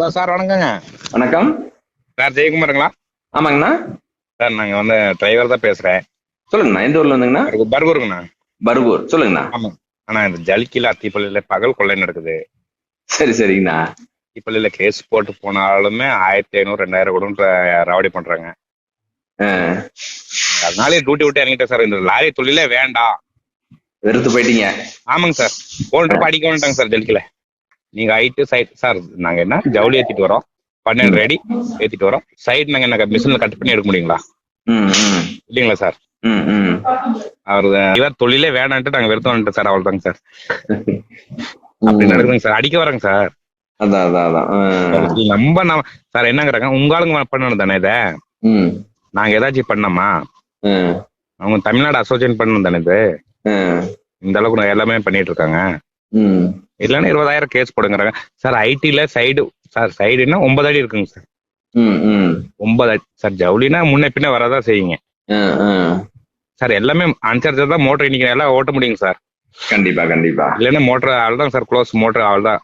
Hello sir வணக்கங்க. வணக்கம். Sir ஜெயக்குமாருங்களா? ஆமாங்கண்ணா. சார் நாங்கள் வந்து டிரைவர் தான் பேசுகிறேன் சொல்லுங்கண்ணா எந்த ஊர்ல வந்துங்கண்ணா? பர்கூருங்கண்ணா பர்கூர் சொல்லுங்கண்ணா. ஆமாம் ஆனால் இந்த ஜல்கியில் அத்திப்பள்ளியில் பகல் கொள்ளை நடக்குது. சரி சரிங்கண்ணா. அத்திப்பள்ளியில் கேஸ் போட்டு போனாலுமே ஆயிரத்தி ஐநூறு ரெண்டாயிரம் கூட ராவடி பண்ணுறாங்க ஆ, அதனாலே டியூட்டி விட்டு இறங்கிட்டேன் சார். இந்த லாரி தொழிலே வேண்டாம். வெறுத்து போயிட்டீங்க. ஆமாங்க சார். போன் ரூபாய் அடிக்க வேண்டாங்க சார் ஜல்கியில் நீங்கள் ஹைட்டு சைட் சார் நாங்கள் என்ன? ஜவுளி ஏற்றிட்டு வரோம். பன்னெண்டு ரெடி. ஏற்றிட்டு வரோம். சைடு நாங்கள் என்ன மிஷினில் கட் பண்ணி எடுக்க முடியுங்களா? இல்லைங்களா சார் அவர் இவர் தொழிலே வேணான்ட்டு நாங்கள் வெறுத்தோம் சார் அவ்வளோதாங்க சார் அப்படி. நடக்குதுங்க சார் அடிக்க வரேங்க சார் அதான் அதான் அதான். நம்ம நம்ம சார் என்னங்கிறாங்க? உங்க பண்ணணும் தானே இதை? நாங்க ஏதாச்சும் பண்ணோமா? அவங்க தமிழ்நாடு அசோசியேஷன் பண்ணணும் தானே இது? இந்த அளவுக்கு நான் எல்லாமே பண்ணிட்டு இருக்காங்க. இல்லைன்னா இருபதாயிரம் கேஸ் போடுங்கிறாங்க. சார் ஐடில சைடு சார் சைடுன்னா ஒன்பது அடி இருக்குங்க சார். ஒன்பது அடி சார் ஜவுளினா முன்ன பின்ன வரதான் செய்யுங்க. சார் எல்லாமே அனுசரிச்சா தான் மோட்டர் இன்னைக்கு எல்லாம் ஓட்ட முடியுங்க சார். கண்டிப்பா கண்டிப்பா. இல்லைன்னா மோட்டர் அவள் தான் சார் க்ளோஸ் மோட்டர் அவள் தான்.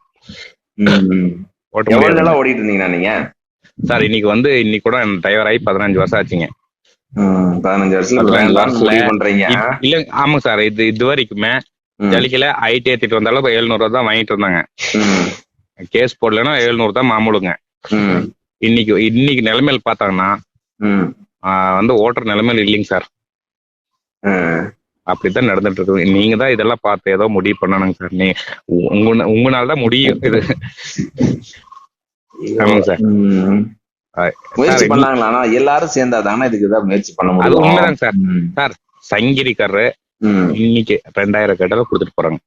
ஓடிட்டு இருந்தீங்கண்ணா நீங்க? சார் இன்னைக்கு வந்து இன்னைக்கு கூட டிரைவர் ஆகி பதினஞ்சு வருஷம் ஆச்சுங்க. பதினஞ்சு முடிவு பண்றீங்க. இல்ல ஆமாங்க சார் இது இது வரைக்குமே ஜலிக்கல ஐடி ஏத்திட்டு வந்தாலும் எழுநூறு தான் வாங்கிட்டு இருந்தாங்க கேஸ் போடலன்னா எழுநூறு தான் மாமூலுங்க. இன்னைக்கு இன்னைக்கு நிலைமையில பார்த்தாங்கன்னா ஆஹ் வந்து ஓட்டுற நிலைமையில இல்லைங்க சார். அப்படித்தான் நடந்துட்டு இருக்கு. நீங்க தான் இதெல்லாம் பார்த்து ஏதோ முடிவு பண்ணணுங்க சார். நீ உங்க உங்களால தான் முடியும் இது. ஆமாங்க சார். முயற்சி சார், பண்ணாங்களா எல்லாரும் சேர்ந்தாதானே இதுக்கு தான் முயற்சி பண்ண அது முடியும் உண்மைதாங்க சார். ம், சங்கிரிக்காரரு இன்னைக்கு ரெண்டாயிரம் கேட்டாலும் கொடுத்துட்டு போறாங்க.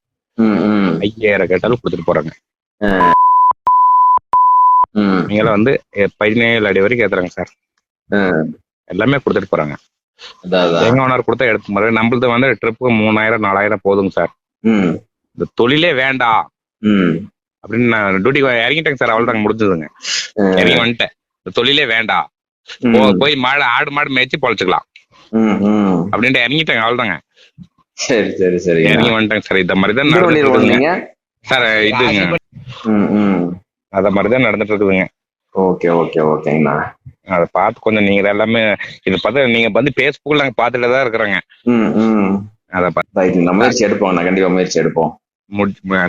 ஐயாயிரம் கேட்டாலும் கொடுத்துட்டு போறாங்க. நீங்களாம் வந்து பதினேழு அடி வரைக்கும் ஏத்துறாங்க சார். எல்லாமே கொடுத்துட்டு போறாங்க. எங்க ஓனர் கொடுத்தா எடுத்து மாதிரி நம்மளது வந்து ட்ரிப்புக்கு மூணாயிரம் நாலாயிரம் போதுங்க சார். இந்த தொழிலே வேண்டாம் அப்படின்னு நான் டியூட்டி இறங்கிட்டேங்க சார். அவ்வளோதாங்க முடிஞ்சதுங்க. இறங்கி வந்துட்டேன். இந்த தொழிலே வேண்டாம் போய் மாடு ஆடு மாடு மேய்ச்சி பொழைச்சிக்கலாம். அப்படின்ட்டு இறங்கிட்டேங்க. அவ்வளோதாங்க சரி சரி சரி. இறங்கி வந்துட்டேங்க சார். இந்த மாதிரி தான் ஓடுனீங்க சார் இதுங்க. ம், ம். அத மாதிரி தான் நடந்துட்டு இருக்குதுங்க. ஓகே ஓகே ஓகேங்கண்ணா. அதை பார்த்து கொஞ்சம் நீங்க எல்லாமே இதை பார்த்து நீங்க வந்து பேஸ்புக்கில் நாங்கள் பார்த்துட்டு தான் இருக்கிறோங்க. ம் ம். அதை பார்த்து ரைட்டுங்கண்ணா முயற்சி எடுப்போம்ண்ணா கண்டிப்பா முயற்சி எடுப்போம்.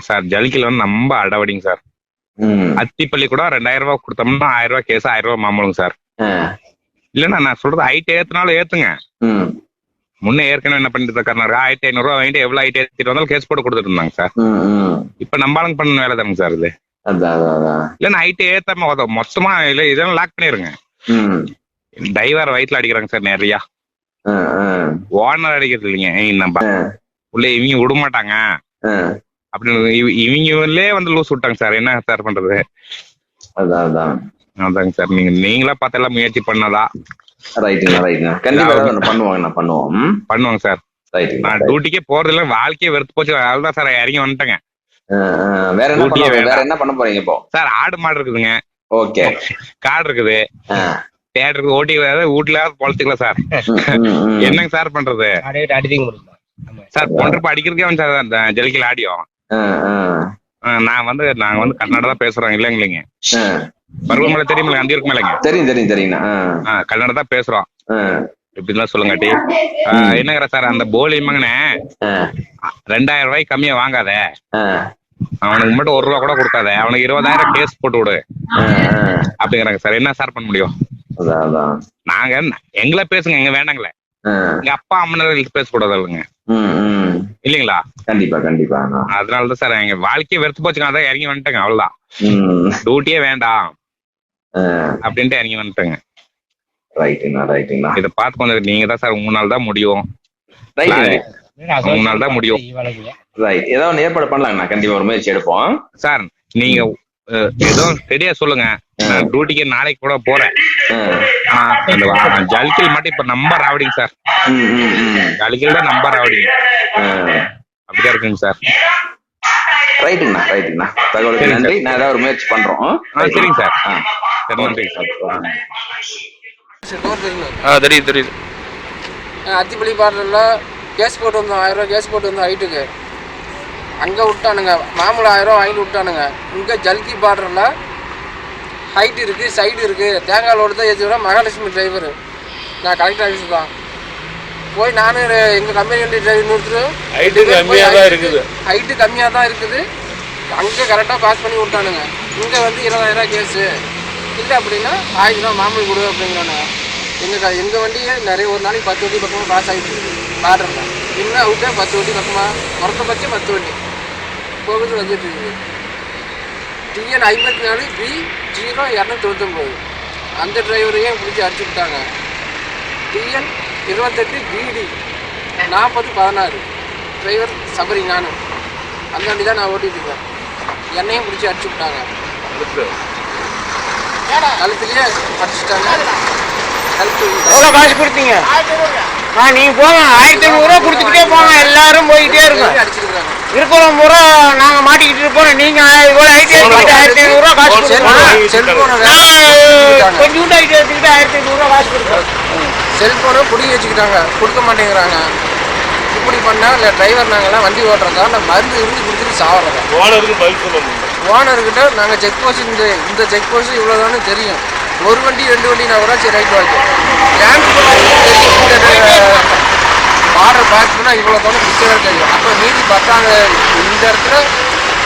சார் ஜல்கில் வந்து நம்ம அடவடிங்க சார். அத்திப்பள்ளி கூட ரெண்டாயிரம் ரூபாய் கொடுத்தோம்னா ஆயிரம் ரூபாய் கேஸ் ஆயிரம் ரூபாய் மாமூலுங்க சார். ஆ, இல்லைண்ணா நான் சொல்றது ஹைட் ஏத்துனாலும் ஏத்துங்க. முன்ன ஏற்கனவே என்ன பண்ணிட்டு இருக்காரு ஆயிரத்தி ஐநூறுரூவா வாங்கிட்டு எவ்வளோ ஹைட் ஏற்றிட்டு வந்தாலும் கேஸ் போட்டு கொடுத்துட்டு இருந்தாங்க சார். இப்போ நம்மளுங்க பண்ண வேலை தானுங்க சார் இது. இல்லைன்னா ஹைட் ஏத்தாம மொத- மொத்தமா இல்லை இதெல்லாம் லாக் பண்ணிருங்க. ம். டிரைவர் வயிற்றுல அடிக்கிறாங்க சார் நிறையா. ஓனர் அடிக்கிறது இல்லைங்க. நம்ம உள்ள இவங்க விட மாட்டாங்க. அப்படின்னு இவ- இவங்களே வந்து லூஸ் விட்டாங்க சார். என்ன சார் பண்றது? அதான் அதான். அதாங்க சார். நீங்க நீங்களா பார்த்து எல்லாம் முயற்சி பண்ணதா? ரைட்டுண்ணா ரைட்டுண்ணா கண்டிப்பா பண்ணுவாங்கண்ணா பண்ணுவோம். பண்ணுவாங்க சார். ரைட்டுண்ணா நான் டியூட்டிக்கே போறது இல்லை வாழ்க்கையே வெறுத்து போச்சு. அதுதான் சார் இறங்கி வந்துட்டேங்க. வேற என்ன. வேற என்ன பண்ண போறீங்க இப்போ? சார் ஆடு மாடு இருக்குதுங்க. ஓகே. காடு இருக்குது. தேட்டர் இருக்குது. ஓட்டி வீட்டுல பொழைச்சிக்கலாம் சார். என்னங்க சார் பண்றது? சார் பொண்ணுப்ப அடிக்கிறதுக்கே வந்து சார் அந்த ஜலிக்கல் ஆடியும். நான் வந்து நாங்க வந்து கர்நாடகா பேசுறோம் இல்லைங்க இல்லைங்க ஆ. பருவமழை தெரியுமில்ல அங்கே இருக்கு இல்லைங்க தெரியும் தெரியும் தெரியுங்கண்ணா கன்னடா தான் பேசுறோம். இப்படிலாம் சொல்லுங்க டி ஆ, என்னங்கிற சார் அந்த போலி மகனே? ரெண்டாயிரம் ரூபாய்க்கு கம்மியா வாங்காத. அவனுக்கு மட்டும் ஒரு ரூபா கூட கொடுக்காத. அவனுக்கு இருபதாயிரம் கேஸ் போட்டு விடு. அப்படிங்கிறாங்க சார். என்ன சார் பண்ண முடியும்? நாங்க எங்களை பேசுங்க எங்க வேண்டாங்களே. எங்க அப்பா அம்மனர்களுக்கு பேசக்கூடாது இல்லைங்க. இல்லைங்களா? கண்டிப்பா கண்டிப்பா அண்ணா. அதனால தான் சார் எங்க வாழ்க்கையை வெறுத்து போச்சுங்க. அதான் இறங்கி வந்துட்டேங்க அவ்வளவுதான். டியூட்டியே வேண்டாம். அப்படின்ட்டு இறங்கி வந்துட்டேங்க. ரைட்டுண்ணா ரைட்டுண்ணா இதை பார்த்து கொஞ்சம் நீங்க தான் சார் உங்களால தான் முடியும். நாள் தான் முடியும். ரைட் ஏதோ ஒன்று ஏற்பாடு பண்ணலாங்கண்ணா கண்டிப்பா ஒரு முயற்சி எடுப்போம். சார் நீங்க ஏதோ ரெடியா சொல்லுங்க. நான் டியூட்டிக்கு நாளைக்கு கூட போறேன். ஜல்கில் மட்டும் இப்ப நம்பர் ஆவடிங்க சார். ஜல்கில் தான் நம்பர் ஆவடிங்க அப்படிதான் இருக்குங்க சார். ரைட்டுங்கண்ணா ரைட்டுங்கண்ணா தகவலுக்கு சரிங்க நன்றி. நான் ஏதாவது ஒரு முயற்சி பண்றோம். சரிங்க சார். ஆ. தெரியுது தெரியுது. அத்திப்பள்ளி பார்டரில் கேஸ் போட்டு வந்தோம் ஆயிரம் ரூபா கேஸ் போட்டு வந்தோம் ஹைட்டுக்கு. அங்கே விட்டானுங்க. மாமூல் ஆயிரம் ரூபா வாங்கிட்டு விட்டானுங்க. இங்கே ஜல்கி பார்டரில் ஹைட் இருக்குது சைடு இருக்குது தேங்காய் லோடு தான் ஏற்றி விட மகாலட்சுமி டிரைவர் நான் கலெக்டர் ஆஃபீஸ் தான். போய் நானும் எங்கள் கம்பெனி வண்டி டிரைவர் இன்னொருத்தரும் ஹைட்டு கம்மியாக தான் இருக்குது. ஹைட்டு கம்மியாக தான் இருக்குது. அங்கே கரெக்டாக பாஸ் பண்ணி விட்டானுங்க. இங்கே வந்து இருபதாயிரம் கேஸு. இல்லை அப்படின்னா ஆயிரம் ரூபா மாமூல் கொடு அப்படிங்கிறானுங்க எங்கள் எங்கள் வண்டியே நிறைய ஒரு நாளைக்கு பத்து வண்டி பக்கமாக பாஸ் ஆகிட்டு இருக்குது இன்னும் அவுட்டே பத்து வண்டி பக்கமாக குறைந்தபட்சம் பத்து வண்டி. போகுது வந்துட்டு இருக்குது டிஎன் ஐம்பத்தி நாலு பி ஜீரோ இரநூத்தி தொண்ணூத்தொம்பது அந்த டிரைவரையும் பிடிச்சி அடிச்சு விட்டாங்க? டிஎன் இருபத்தெட்டு பிடி நாற்பது பதினாறு. டிரைவர் சபரி நானும். அந்த வண்டி தான் நான் ஓட்டிகிட்டு இருக்கேன். என்னையும் பிடிச்சி அடிச்சு விட்டாங்க. கழுத்துலேயே எவ்வளோ காசு கொடுத்தீங்க? ஆ நீங்கள் போங்க. ஆயிரத்தி ஐநூறுரூவா கொடுத்துக்கிட்டே போங்க. எல்லாரும் போய்கிட்டே இருக்கும் இருக்கிற முறை நாங்கள் மாட்டிக்கிட்டு இருப்போம். நீங்கள் இவ்வளோ ஐடி எடுத்துக்கிட்டு ஆயிரத்தி ஐநூறுரூவா காசு செல்போனை நான் கொஞ்சோண்டு ஐடி எடுத்துக்கிட்டு ஆயிரத்தி ஐநூறுரூவா காசு கொடுப்பேன் செல்போனை பிடிங்கி வச்சுக்கிட்டாங்க. கொடுக்க மாட்டேங்கிறாங்க. இப்படி பண்ணால் இல்லை டிரைவர் நாங்கள்லாம் வண்டி ஓட்டுறதா இல்லை மருந்து இருந்து கொடுத்துட்டு சாவறதா ஓனருக்கு பதில் சொல்ல முடியல. ஓனர்கிட்ட நாங்கள் செக் போஸ்ட் இந்த இந்த செக் போஸ்ட் இவ்வளோதானு தெரியும். ஒரு வண்டி ரெண்டு வண்டினா கூட சரி ரைட் வாங்கி பார்டர் பாஸ் பண்ணால் இவ்வளோ தானே பிக்சராக தெரியும். அப்போ மீதி பத்தாங்க இந்த இடத்துல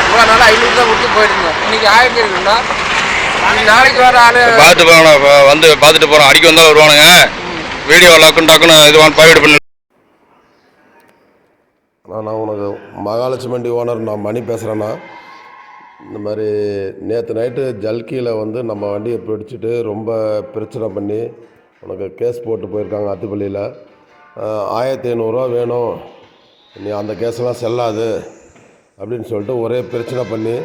இவ்வளோ நாள் ஐநூறு தான் கொடுத்து போயிருந்தோம். இன்னைக்கு ஆயிரத்தி இருக்குன்னா நாளைக்கு வர ஆளு பார்த்து போகணும். இப்போ வந்து பார்த்துட்டு போகிறோம் அடிக்க வந்தாலும் வருவானுங்க. வீடியோ டக்குன்னு டக்குன்னு இது ப்ரைவேட் பண்ணி நான் நான் உனக்கு மகாலட்சுமி வண்டி ஓனர் நான் மணி பேசுகிறேண்ணா இந்த மாதிரி நேற்று நைட்டு ஜல்கியில் வந்து நம்ம வண்டியை பிடிச்சிட்டு ரொம்ப பிரச்சனை பண்ணி உனக்கு கேஸ் போட்டு போயிருக்காங்க அத்துப்பள்ளியில். ஆயிரத்தி ஐநூறுரூவா வேணும். நீ அந்த கேஸ்லாம் செல்லாது அப்படின்னு சொல்லிட்டு ஒரே பிரச்சனை பண்ணி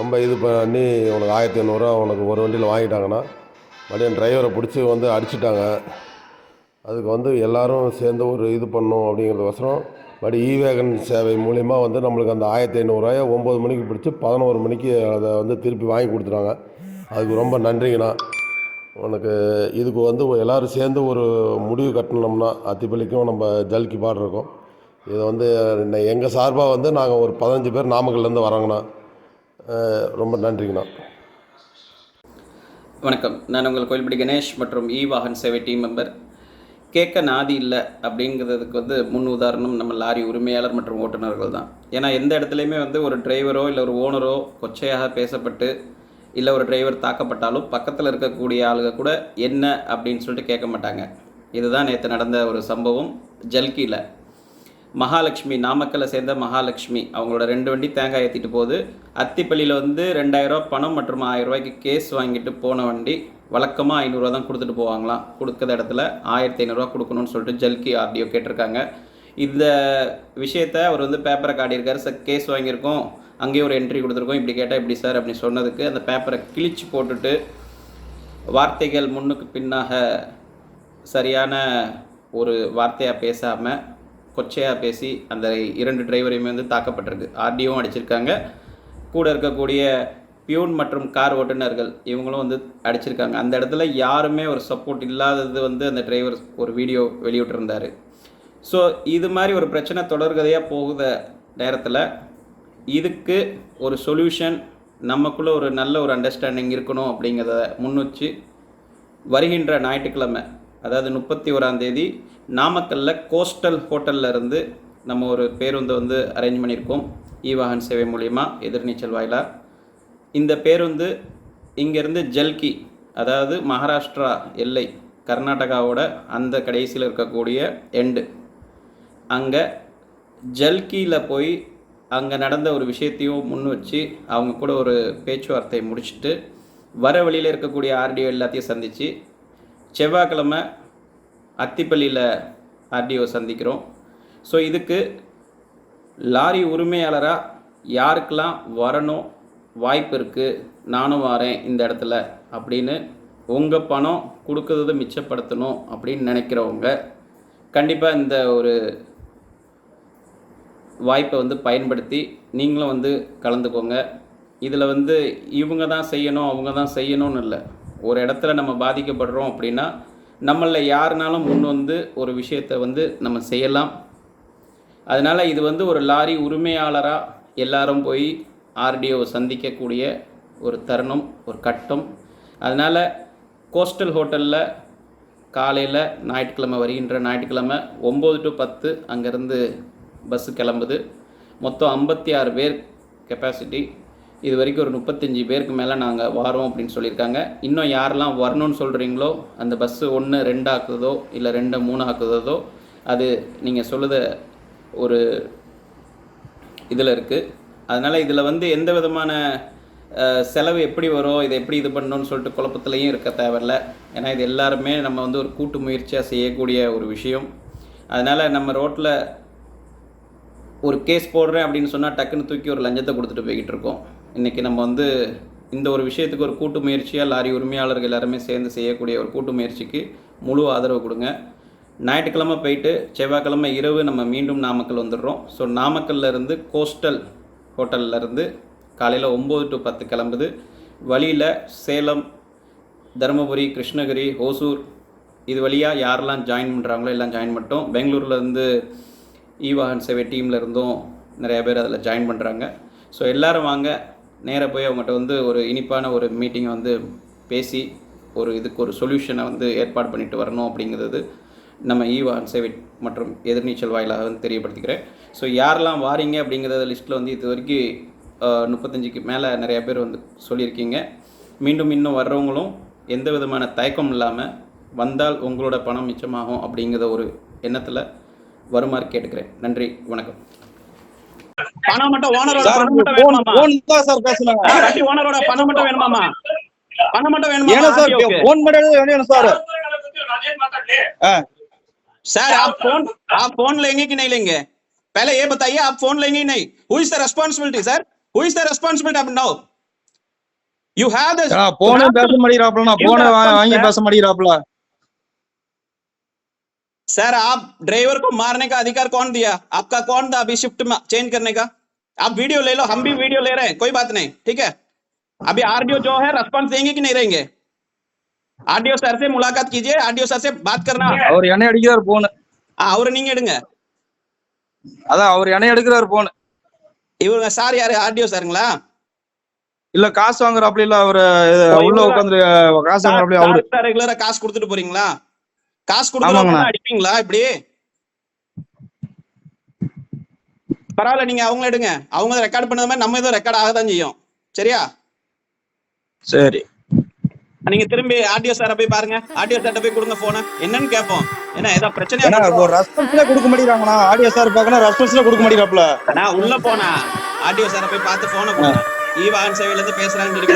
ரொம்ப இது பண்ணி உனக்கு ஆயிரத்தி ஐநூறுரூவா உனக்கு ஒரு வண்டியில் வாங்கிட்டாங்கன்னா மறுபடியும் டிரைவரை பிடிச்சி வந்து அடிச்சிட்டாங்க. அதுக்கு வந்து எல்லோரும் சேர்ந்து ஒரு இது பண்ணும் அப்படிங்கிறதுக்கோசரம் பட் இ வேகன் சேவை மூலிமா வந்து நம்மளுக்கு அந்த ஆயிரத்தி ஐநூறுரூவாயை ஒம்பது மணிக்கு பிடிச்சி பதினோரு மணிக்கு அதை வந்து திருப்பி வாங்கி கொடுத்துட்டாங்க. அதுக்கு ரொம்ப நன்றிங்கண்ணா. உனக்கு இதுக்கு வந்து எல்லோரும் சேர்ந்து ஒரு முடிவு கட்டணும்னா அத்திப்பள்ளிக்கும் நம்ம ஜல்கி பாடுறோம் இதை வந்து எங்கள் சார்பாக வந்து நாங்கள் ஒரு பதினஞ்சு பேர் நாமக்கல்லேருந்து வரோங்கண்ணா. ரொம்ப நன்றிங்கண்ணா. வணக்கம். நான் உங்கள் கோயில்படி கணேஷ் மற்றும் இ வாகன் சேவை டீம் மெம்பர். கேட்க நாதி இல்லை அப்படிங்கிறதுக்கு வந்து முன் உதாரணம் நம்ம லாரி உரிமையாளர் மற்றும் ஓட்டுநர்கள் தான். ஏன்னா எந்த இடத்துலையுமே வந்து ஒரு டிரைவரோ இல்லை ஒரு ஓனரோ கொச்சையாக பேசப்பட்டு இல்லை ஒரு டிரைவர் தாக்கப்பட்டாலும் பக்கத்தில் இருக்கக்கூடிய ஆளுங்க கூட என்ன அப்படின்னு சொல்லிட்டு கேட்க மாட்டாங்க. இதுதான் நேற்று நடந்த ஒரு சம்பவம் ஜல்கியில் மகாலட்சுமி நாமக்கல்லை சேர்ந்த மகாலட்சுமி அவங்களோட ரெண்டு வண்டி தேங்காய் ஏற்றிட்டு போகுது. அத்திப்பள்ளியில் வந்து ரெண்டாயிரரூவா பணம் மற்றும் ஆயிரம் ரூபாய்க்கு கேஸ் வாங்கிட்டு போன வண்டி. வழக்கமாக ஐநூறுரூவா தான் கொடுத்துட்டு போவாங்களாம். கொடுக்குற இடத்துல ஆயிரத்தி ஐநூறுரூவா கொடுக்கணும்னு சொல்லிட்டு ஜல்கி ஆர்டிஓ கேட்டிருக்காங்க. இந்த விஷயத்த அவர் வந்து பேப்பரை காட்டியிருக்காரு. சார் கேஸ் வாங்கியிருக்கோம். அங்கேயே ஒரு என்ட்ரி கொடுத்துருக்கோம். இப்படி கேட்டால் இப்படி சார் அப்படின்னு சொன்னதுக்கு அந்த பேப்பரை கிழிச்சு போட்டுட்டு வார்த்தைகள் முன்னுக்கு பின்னாக சரியான ஒரு வார்த்தையாக பேசாமல் கொச்சையாக பேசி அந்த இரண்டு டிரைவரையுமே வந்து தாக்கப்பட்டிருக்கு. ஆர்டிஓவும் அடிச்சிருக்காங்க. கூட இருக்கக்கூடிய பியூன் மற்றும் கார் ஓட்டுநர்கள் இவங்களும் வந்து அடிச்சிருக்காங்க. அந்த இடத்துல யாருமே ஒரு சப்போர்ட் இல்லாதது வந்து அந்த டிரைவர் ஒரு வீடியோ வெளியிட்டிருந்தார். ஸோ இது மாதிரி ஒரு பிரச்சனை தொடர்கதையாக போகுத நேரத்தில் இதுக்கு ஒரு சொல்யூஷன் நமக்குள்ளே ஒரு நல்ல ஒரு அண்டர்ஸ்டாண்டிங் இருக்கணும் அப்படிங்கிறத முன்வச்சு வருகின்ற ஞாயிற்றுக்கிழமை அதாவது முப்பத்தி ஓராந்தேதி நாமக்கல்லில் கோஸ்டல் ஹோட்டல்ல இருந்து நம்ம ஒரு பேருந்து வந்து அரேஞ்ச் பண்ணியிருக்கோம். இ வாகன் சேவை மூலிமா எதிர்நீச்சல் வாயிலாக. இந்த பேருந்து இங்கேருந்து ஜல்கி அதாவது மகாராஷ்டிரா எல்லை கர்நாடகாவோட அந்த கடைசியில் இருக்கக்கூடிய எண்டு அங்கே ஜல்கியில் போய் அங்கே நடந்த ஒரு விஷயத்தையும் முன் வச்சு அவங்க கூட ஒரு பேச்சுவார்த்தை முடிச்சுட்டு வர வழியில் இருக்கக்கூடிய ஆர்டிஓ எல்லாத்தையும் சந்தித்து செவ்வாய்க்கிழமை அத்திப்பள்ளியில் ஆர்டிஓ சந்திக்கிறோம். ஸோ இதுக்கு லாரி உரிமையாளராக யாருக்கெல்லாம் வரணும் வாய்ப்பு இருக்குது நானும் வரேன் இந்த இடத்துல அப்படின்னு உங்கள் பணம் கொடுக்குறதை மிச்சப்படுத்தணும் அப்படின்னு நினைக்கிறவங்க கண்டிப்பாக இந்த ஒரு வாய்ப்பை வந்து பயன்படுத்தி நீங்களும் வந்து கலந்துக்கோங்க. இதில் வந்து இவங்க தான் செய்யணும் அவங்க தான் செய்யணும்னு இல்லை. ஒரு இடத்துல நம்ம பாதிக்கப்படுறோம் அப்படின்னா நம்மளில் யாருனாலும் முன் வந்து ஒரு விஷயத்தை வந்து நம்ம செய்யலாம். அதனால் இது வந்து ஒரு லாரி உரிமையாளராக எல்லாரும் போய் ஆர்டிஓவை சந்திக்கக்கூடிய ஒரு தருணம் ஒரு கட்டம். அதனால் கோஸ்டல் ஹோட்டலில் காலையில் ஞாயிற்றுக்கிழமை வருகின்ற ஞாயிற்றுக்கிழமை ஒம்பது டு பத்து அங்கேருந்து பஸ்ஸு கிளம்புது. மொத்தம் ஐம்பத்தி ஆறு பேர் கெப்பாசிட்டி இது வரைக்கும் ஒரு முப்பத்தஞ்சு பேருக்கு மேலே நாங்கள் வரோம் அப்படின்னு சொல்லியிருக்காங்க. இன்னும் யாரெல்லாம் வரணும்னு சொல்கிறீங்களோ அந்த பஸ்ஸு ஒன்று ரெண்டு ஆக்குதோ இல்லை ரெண்டு மூணு ஆக்குதோ அது நீங்கள் சொல்லுத ஒரு இதில் இருக்குது அதனால் இதில் வந்து எந்த விதமான செலவு எப்படி வரும் இதை எப்படி இது பண்ணணும்னு சொல்லிட்டு குழப்பத்துலையும் இருக்க தேவையில்ல. ஏன்னா இது எல்லாருமே நம்ம வந்து ஒரு கூட்டு முயற்சியாக செய்யக்கூடிய ஒரு விஷயம். அதனால் நம்ம ரோட்டில் ஒரு கேஸ் போடுறேன் அப்படின்னு சொன்னால் டக்குன்னு தூக்கி ஒரு லஞ்சத்தை கொடுத்துட்டு போய்கிட்டு இருக்கோம். இன்றைக்கி நம்ம வந்து இந்த ஒரு விஷயத்துக்கு ஒரு கூட்டு முயற்சியாக லாரி உரிமையாளர்கள் எல்லாருமே சேர்ந்து செய்யக்கூடிய ஒரு கூட்டு முயற்சிக்கு முழு ஆதரவு கொடுங்க. ஞாயிற்றுக்கிழமை போயிட்டு செவ்வாய்க்கிழமை இரவு நம்ம மீண்டும் நாமக்கல் வந்துடுறோம். ஸோ நாமக்கல்ல இருந்து கோஸ்டல் ஹோட்டல்ல இருந்து காலையில் ஒம்பது டு பத்து கிளம்புது. வழியில் சேலம் தருமபுரி கிருஷ்ணகிரி ஓசூர் இது வழியாக யாரெல்லாம் ஜாயின் பண்ணுறாங்களோ எல்லாம் ஜாயின் பண்ணிட்டோம். பெங்களூர்லேருந்து இ வாகன் சேவை டீமில் இருந்தும் நிறைய பேர் அதில் ஜாயின் பண்ணுறாங்க ஸோ எல்லோரும் வாங்க. நேராக போய் அவங்ககிட்ட வந்து ஒரு இனிப்பான ஒரு மீட்டிங்கை வந்து பேசி ஒரு இதுக்கு ஒரு சொல்யூஷனை வந்து ஏற்பாடு பண்ணிட்டு வரணும் அப்படிங்கிறது நம்ம ஈவாகன் சேவை மற்றும் எதிர்நீச்சல் வாயிலாக வந்து தெரியப்படுத்திக்கிறேன். ஸோ யாரெல்லாம் வாரீங்க அப்படிங்கிறத லிஸ்ட்டில் வந்து இது வரைக்கும் முப்பத்தஞ்சுக்கு மேலே நிறைய பேர் வந்து சொல்லியிருக்கீங்க. மீண்டும் இன்னும் வர்றவங்களும் எந்த விதமான தயக்கம் இல்லாமல் வந்தால் உங்களோட பணம் மிச்சமாகும் அப்படிங்கிற ஒரு எண்ணத்தில் வருமாறு கேட்டுக்கிறேன். நன்றி வணக்கம். பணம் மட்டும் ஓனரோட பணம் மட்டும் வேணுமாமா சார் பேசுறாங்க வண்டி ஓனரோட பணம் மட்டும் வேணுமாமா பணம் மட்டும் வேணுமா சார் போன் மட்டும் வேணும் சார். சார் ஆ போன் ஆ போன்ல எங்கேக்கு நைலங்க पहले ये बताइए आप फोन लेंगे कि नहीं who is the responsibility sir who is the responsibility अब नाउ यू हैव द போனே பேச மாட்டேங்கிறாப்ல நான் போனை வாங்கி பேச மாட்டேங்கிறாப்ல सर आप ड्राइवर को मारने का अधिकार कौन दिया आपका कौन था अभी शिफ्ट में चेंज करने का आप वीडियो ले लो हम भी वीडियो ले रहे हैं कोई बात नहीं ठीक है अभी आरडीओ जो है रेस्पॉन्स देंगे कि नहीं रहेंगे आरडीओ सर से मुलाकात कीजिए आरडीओ सर से बात करना அவர் என்ன அடிக்கிறார் போன் हाँ, அவரை நீங்க எடுங்க அதான் அவர் என்ன எடுக்கிறார் போன் இவங்க சார் யாரு? ஆர்டிஓ சாருங்களா இல்ல காசு வாங்குறாப்ல இல்ல அவரு உள்ள உட்காந்து காசு வாங்குறாப்ல அவரு. ரெகுலரா காசு கொடுத்துட்டு போறீங்களா? காசு. கொடுத்து அடிப்பீங்களா இப்படி? பரவாயில்ல நீங்க அவங்க எடுங்க. அவங்க ரெக்கார்ட் பண்ணது மாதிரி நம்ம ஏதோ ரெக்கார்ட் ஆகதான் செய்யும். சரியா? சரி. நீங்க திரும்பி ஆர்டிஓ சாரை போய் பாருங்க. ஆர்டிஓ சார்ட்ட போய் கொடுங்க போன என்னன்னு கேட்போம் ஏதோ ஏன்னா பிரச்சனையா ஒரு ரெஸ்பான்ஸ்ல கொடுக்க மாட்டேங்கிறாங்கண்ணா. ஆடியோ சார் பார்க்கணும் ரெஸ்பான்ஸ்ல கொடுக்க மாட்டேங்கிறாப்ல. நான் உள்ள போனா ஆர்டிஓ சாரை போய் பார்த்து போன கொடுங்க. ஈவான் சேவையில இருந்து பேசுறான்னு சொல்லி